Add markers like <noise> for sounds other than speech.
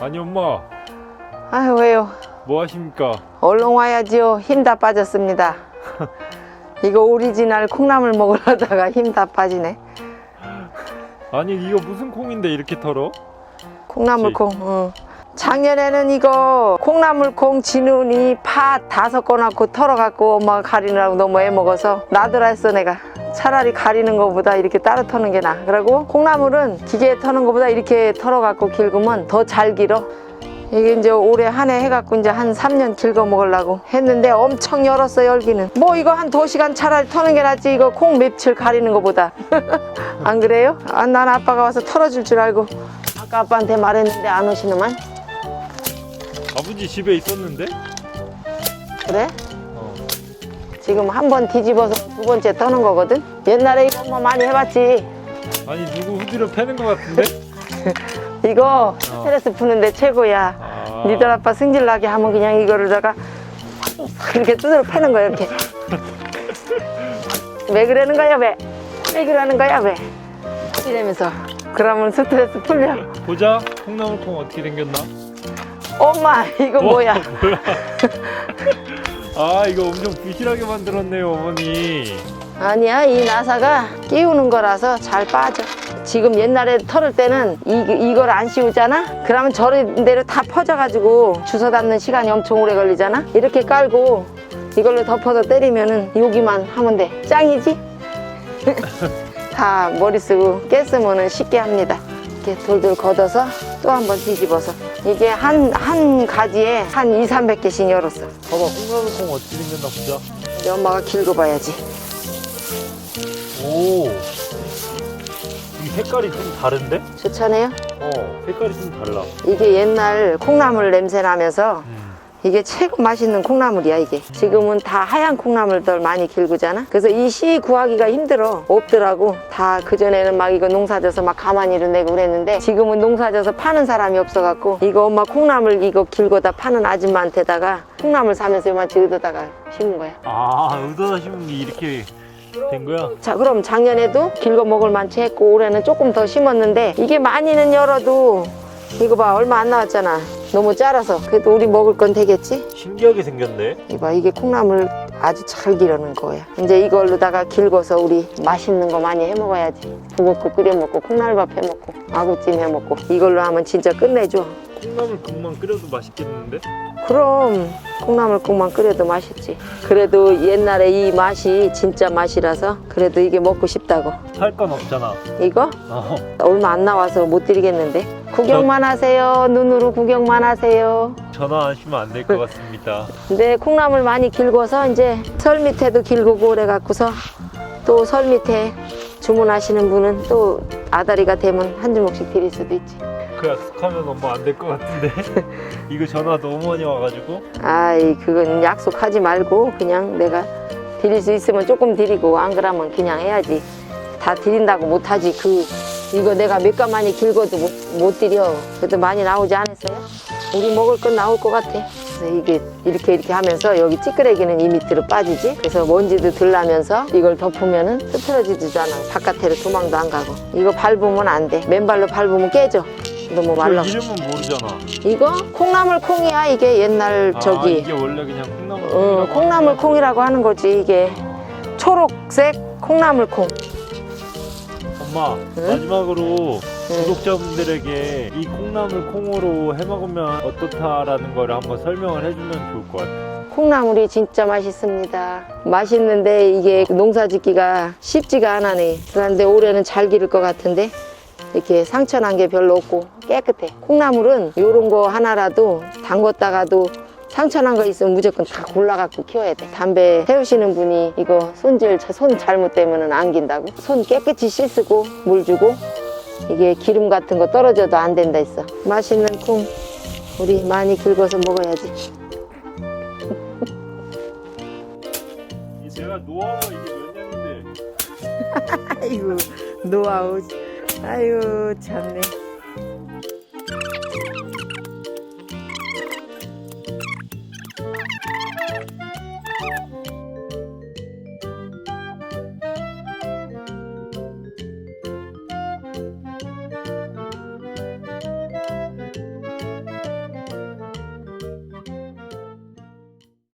아니 엄마 아유 왜요? 뭐 하십니까? 얼른 와야지요. 힘 다 빠졌습니다. <laughs> 이거 오리지널 콩나물 먹으려다가 힘 다 빠지네. 아니 이거 무슨 콩인데 이렇게 털어? 콩나물 콩. 응. 작년에는 이거 콩나물 콩 진훈이 파다 섞어놓고 털어갖고 엄마가 가리느라고 너무 애먹어서 놔두라 했어 내가. 차라리 가리는 것보다 이렇게 따로 터는 게 나아. 그리고 콩나물은 기계에 터는 것보다 이렇게 털어갖고 길구면 더 잘 길어. 이게 이제 올해 한 해 해갖고 이제 한 3년 길거 먹으려고 했는데 엄청 열었어 열기는 뭐 이거 한 두시간 차라리 터는 게 낫지 이거 콩 맵칠 가리는 것보다 <laughs> 안 그래요? 아, 난 아빠가 와서 털어줄 줄 알고 아까 아빠한테 말했는데 안 오시는만 아버지 집에 있었는데? 그래? 어. 지금 한 번 뒤집어서 두 번째 터는 거거든 옛날에 이거 뭐 많이 해봤지 아니 누구 후드려 패는 것 같은데? <laughs> 이거 스트레스 푸는데 최고야 아. 니들 아빠 승질 나게 하면 그냥 이거를다가 이렇게 두드러 패는 거야 이렇게 왜 그러는 거야 왜? 왜 그러는 거야 왜? 이러면서 그러면 스트레스 풀려 보자 콩나물 콩 어떻게 생겼나? 엄마 이거 뭐야 뭐야? <laughs> 아 이거 엄청 부실하게 만들었네요 어머니. 아니야 이 나사가 끼우는 거라서 잘 빠져. 지금 옛날에 털을 때는 이, 이걸 안 씌우잖아? 그러면 저런 대로 다 퍼져가지고 주워 담는 시간이 엄청 오래 걸리잖아? 이렇게 깔고 이걸로 덮어서 때리면은 여기만 하면 돼. 짱이지? <laughs> 다 머리 쓰고 깼으면은 쉽게 합니다. 이렇게 돌돌 걷어서 또 한번 뒤집어서 이게 한, 한 가지에 한 2, 300개씩 열었어 봐봐 콩나물 콩 어떻게 생겼나 보자 우리 엄마가 길고 봐야지 오. 이 색깔이 좀 다른데? 좋잖아요 어, 색깔이 좀 달라. 이게 옛날 콩나물 냄새 나면서 음. 이게 최고 맛있는 콩나물이야 이게. 지금은 다 하얀 콩나물들 많이 길구잖아. 그래서 이 씨 구하기가 힘들어. 없더라고. 다 그전에는 막 이거 농사져서 막 가만히를 내고 그랬는데 지금은 농사져서 파는 사람이 없어갖고 이거 엄마 콩나물 이거 길고다 파는 아줌마한테다가 콩나물 사면서 요만치 얻어다가 심은 거야. 아, 의도다 심은 게 이렇게 된 거야? 자 그럼 작년에도 길고 먹을 만치 했고 올해는 조금 더 심었는데 이게 많이는 열어도 이거 봐 얼마 안 나왔잖아 너무 짜라서 그래도 우리 먹을 건 되겠지? 신기하게 생겼네. 이봐 이게 콩나물 아주 잘 기르는 거야 이제 이걸로다가 길고서 우리 맛있는 거 많이 해 먹어야지 부먹고 끓여 먹고 콩나물밥 해 먹고 아구찜 해 먹고 이걸로 하면 진짜 끝내줘 콩나물 국만 끓여도 맛있겠는데? 그럼 콩나물국만 끓여도 맛있지 그래도 옛날에 이 맛이 진짜 맛이라서 그래도 이게 먹고 싶다고 살 건 없잖아. 이거 어. 얼마 안 나와서 못 드리겠는데 구경만 하세요 눈으로 구경만 하세요 전화하시면 안 될 것 같습니다. 근데 콩나물 많이 길고서 이제 설 밑에도 길고 그래 갖고서 또 설 밑에 주문하시는 분은 또 아다리가 되면 한 주먹씩 드릴 수도 있지 그 약속하면 엄마 안 될 것 같은데? <laughs> 이거 전화 너무 많이 와가지고. 아이 그건 약속하지 말고 그냥 내가 드릴 수 있으면 조금 드리고 안 그러면 그냥 해야지 다 드린다고 못하지 그 이거 내가 몇 가만히 길고도 못, 못 드려 그래도 많이 나오지 않았어요? 우리 먹을 건 나올 것 같아 그래서 이게 이렇게 이렇게 하면서 여기 찌끄레기는 이 밑으로 빠지지 그래서 먼지도 들 나면서 이걸 덮으면은 흐트러지지도 않아 바깥으로 도망도 안 가고 이거 밟으면 안돼 맨발로 밟으면 깨져 너무 그 말라 이름은 모르잖아. 이거 콩나물 콩이야 이게 옛날 아, 저기 이게 원래 그냥 콩나물 어, 콩이라고 콩나물? 콩이라고 하는 거지 이게 초록색 콩나물 콩 엄마 응? 마지막으로 응. 구독자분들에게 이 콩나물 콩으로 해 먹으면 어떻다라는 거를 한번 설명을 해주면 좋을 것 같아. 콩나물이 진짜 맛있습니다. 맛있는데 이게 농사 짓기가 쉽지가 않아네 그런데 올해는 잘 기를 것 같은데 이렇게 상처 난 게 별로 없고 깨끗해. 콩나물은 요런 거 하나라도 담궜다가도 상처 난 거 있으면 무조건 다 골라갖고 키워야 돼. 담배 태우시는 분이 이거 손질 손 잘못되면 안 긴다고? 손 깨끗이 씻고 물 주고 이게 기름 같은 거 떨어져도 안 된다 했어. 맛있는 콩 우리 많이 긁어서 먹어야지. 제가 노하우가 이게 몇 년인데. <laughs> 아이고 노하우. 아이고 참네